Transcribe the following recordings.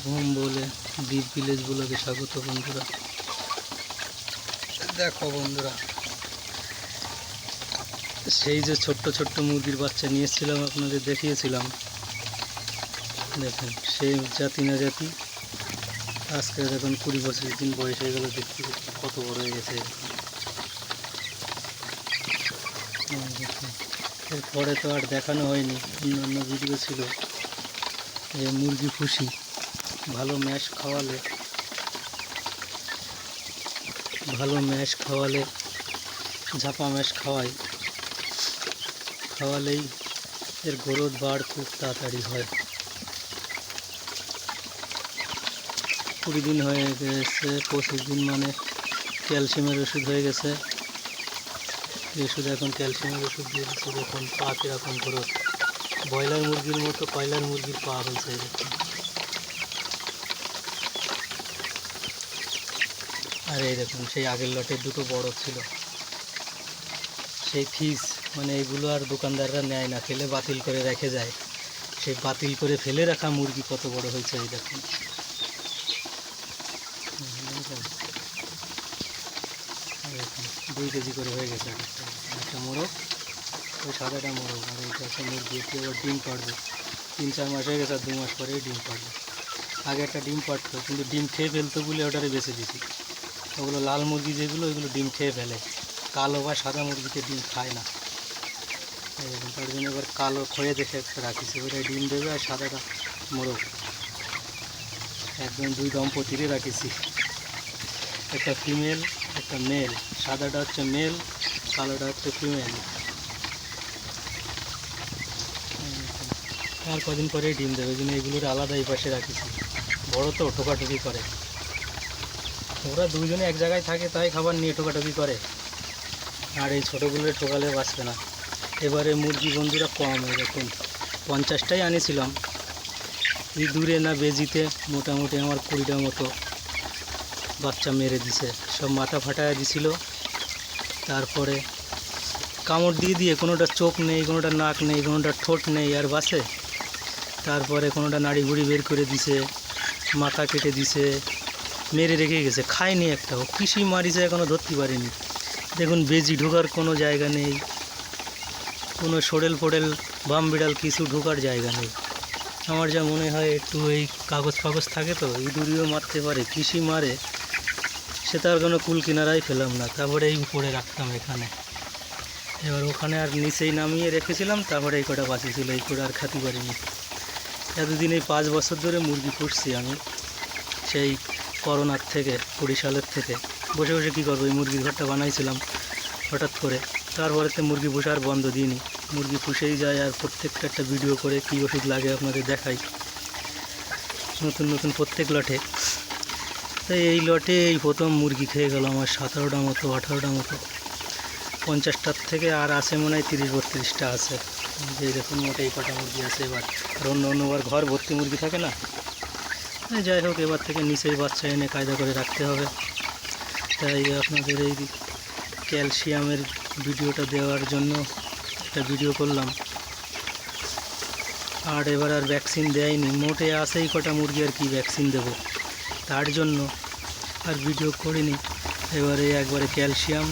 ঘুম বলে দ্বীপ ভিলেজ ব্লগে স্বাগত বন্ধুরা। দেখো বন্ধুরা, সেই যে ছোট্ট ছোট্ট মুরগির বাচ্চা নিয়ে এসেছিলাম, আপনাদের দেখিয়েছিলাম। দেখেন, সেই জাতি না জাতি, আজকে দেখুন কুড়ি পঁচিশ দিন বয়স হয়ে গেল, দেখতে কত বড় হয়ে গেছে। এরপরে তো আর দেখানো হয়নি, অন্যান্য ভিডিও ছিল। যে মুরগি খুশি ভালো ম্যাশ খাওয়ালে, ভালো ম্যাশ খাওয়ালে, ঝাপা ম্যাশ খাওয়াই, খাওয়ালেই এর গ্রোথ বাড় খুব তাড়াতাড়ি হয়। কুড়ি দিন হয়ে গেছে, পঁচিশ দিন মানে ক্যালসিয়ামের ওষুধ হয়ে গেছে। ওষুধ এখন ক্যালসিয়ামের ওষুধ দিয়ে দিচ্ছে দেখুন পা কীরকম গ্রোথ। ব্রয়লার মুরগির মতো কয়লার মুরগির পা হয়েছে। এই আর এই দেখুন, সেই আগের লটের দুটো বড় ছিল। সেই ফিস মানে এগুলো আর দোকানদাররা নেয় না ফেলে বাতিল করে রেখে যায়। সেই বাতিল করে ফেলে রাখা মুরগি কত বড় হয়েছে, এই দেখুন। দুই কেজি করে হয়ে গেছে একটা। একটা মোরগ, ওই সাদাটা মোরগ, আর এইটা হচ্ছে মুরগি। এটি আবার ডিম পাড়বে। তিন চার মাস হয়ে গেছে, আর দু মাস পরেই ডিম পাড়বে। আগে একটা ডিম পাড়তো, কিন্তু ডিম খেয়ে ফেলতো বলে ওটারে বেছে দিছি ওগুলো লাল মুরগি যেগুলো, ওইগুলো ডিম খেয়ে ফেলে। কালো বা সাদা মুরগিতে ডিম খায় না। তার জন্য এবার কালো খয়ে দেখে একটা রাখিছে। ওটা ডিম দেবে আর সাদাটা মোরগ। একদম দুই দম্পতিরে রাখিছি। একটা ফিমেল, একটা মেল। সাদাটা হচ্ছে মেল, কালোটা হচ্ছে ফিমেল। আর কদিন পরে ডিম দেবে। জন্য এগুলোর আলাদা এই পাশে রাখিছি। বড় তো, ঠোকাঠুকি করে। ওরা দুজনে এক জায়গায় থাকে, তাই খাবার নিয়ে ঠোকাঠুকি করে। আর এই ছোটোগুলো ঠোকালে বাঁচবে না। এবারে মুরগি বন্ধুরা কম দেখুন। পঞ্চাশটাই আনিছিলাম। এই দূরে না বেজিতে মোটামুটি আমার কুড়িটা মতো বাচ্চা মেরে দিছে। সব মাথা ফাটায় দিছিল। তারপরে কামড় দিয়ে দিয়ে কোনোটা চোখ নেই, কোনোটা নাক নেই, কোনোটা ঠোঁট নেই, আর বাসে তারপরে কোনোটা নাড়ি ভুড়ি বের করে দিছে, মাথা কেটে দিছে। মেরে রেখে গেছে, খায়নি একটাও কৃষি মারিছে এখনও ধরতে পারিনি। দেখুন, বেজি ঢোকার কোনো জায়গা নেই। কোনো সোডেল ফোড়েল বাম বিড়াল কিছু ঢোকার জায়গা নেই। আমার যা মনে হয়, একটু এই কাগজ ফাগজ থাকে তো ইঁদুরিও মারতে পারে। কৃষি মারে, সে তার কোনো কুল কিনারাই ফেলাম না। তারপরে এই উপরে রাখতাম এখানে। এবার ওখানে আর নিচেই নামিয়ে রেখেছিলাম, তারপরে এই কটা বাঁচি ছিল, এই কটা আর খাতি পারিনি। এতদিন এই পাঁচ বছর ধরে মুরগি পুষছি আমি। সেই করোনার থেকে সালের থেকে। বসে বসে কী করব? এই মুরগির ঘরটা বানাইছিলাম হঠাৎ করে। তারপরে তো মুরগি পুষে আর বন্ধ দিইনি। মুরগি পুষেই যায় আর প্রত্যেকটা একটা ভিডিও করে কী ওষুধ লাগে আপনাদের দেখাই। নতুন নতুন প্রত্যেক লটে। তাই এই লটে এই প্রথম মুরগি খেয়ে গেল আমার সতেরোটা মতো, আঠারোটা মতো। পঞ্চাশটার থেকে আর আছে মনে হয় তিরিশ, বত্রিশটা আছে। যে দেখুন মোটে এই কটা মুরগি আছে এবার। আর অন্য অন্যবার ঘর ভর্তি মুরগি থাকে না? যাই হোক, এবার থেকে নিচেই বাচ্চা এনে কায়দা করে রাখতে হবে। তাই আপনাদের এই ক্যালসিয়ামের ভিডিওটা দেওয়ার জন্য একটা ভিডিও করলাম। আর এবার আর ভ্যাকসিন দেয়নি। মোটে আসেই কটা মুরগি আর কি ভ্যাকসিন দেব। তার জন্য আর ভিডিও করিনি। এবারে একবারে ক্যালসিয়াম,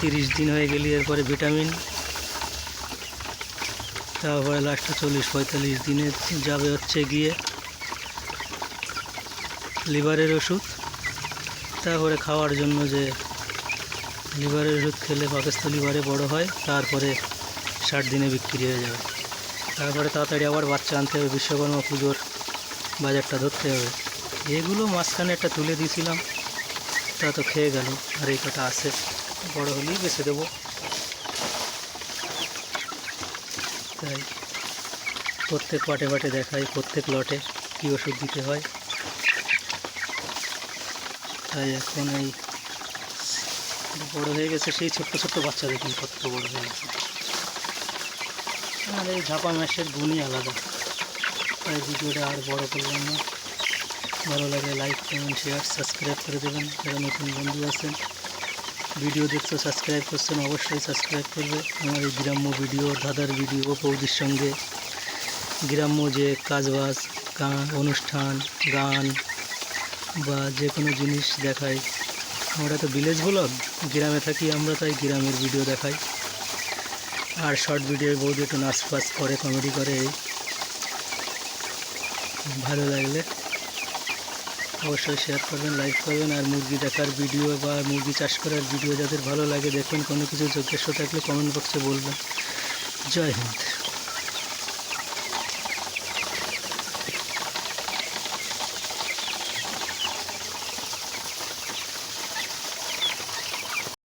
তিরিশ দিন হয়ে গেলে এরপরে ভিটামিন। তারপরে লাস্টে চল্লিশ, পঁয়তাল্লিশ দিনে যাবে হচ্ছে গিয়ে লিভারের ওষুধ। তারপরে খাওয়ার জন্য যে লিভারের ওষুধ খেলে পাকিস্তান লিভারে বড় হয়, তারপরে ষাট দিনে বিক্রি হয়ে যাবে। তারপরে তাড়াতাড়ি আবার বাচ্চা আনতে হবে, বিশ্বকর্মা পুজোর বাজারটা ধরতে হবে। এগুলো মাঝখানে একটা তুলে দিয়েছিলাম, তা তো খেয়ে গেল, আর এই কটা আছে। বড় হলেই বেছে দেবো। তাই প্রত্যেক পাটে পাটে দেখাই, প্রত্যেক লটে কী ওষুধ দিতে হয়। তাই এখন এই বড় হয়ে গেছে সেই ছোট্ট ছোট্ট বাচ্চা দেখুন, কত বড় হয়ে গেছে। আর এই ঝাপা ম্যাশের গুণই আলাদা। তাই ভিডিওটা আর বড় করলাম না। ভালো লাগে লাইক কমেন্ট শেয়ার সাবস্ক্রাইব করে দেবেন। যারা নতুন বন্ধু আছেন, ভিডিও দেখছ সাবস্ক্রাইব করছেন অবশ্যই সাবস্ক্রাইব করবে। আমার এই গ্রাম্য ভিডিও, দাদার ভিডিও, বৌদির সঙ্গে। গ্রাম্য যে কাজবাজ, গান, অনুষ্ঠান, গান বা যে কোনো জিনিস দেখাই আমরা তো ভিলেজ ব্লগ গ্রামে থাকি আমরা, তাই গ্রামের ভিডিও দেখাই। আর শর্ট ভিডিও বৌদি একটু নাচ ফাচ করে কমেডি করে ভালো লাগলে অবশ্যই শেয়ার করবেন লাইক করবেন, আর মুরগি দেখার ভিডিও বা মুরগি চাষ করার ভিডিও যাদের ভালো লাগে দেখবেন কোনো কিছু যোগ্য থাকলে কমেন্ট বক্সে বলবেন। জয় হিন্দ।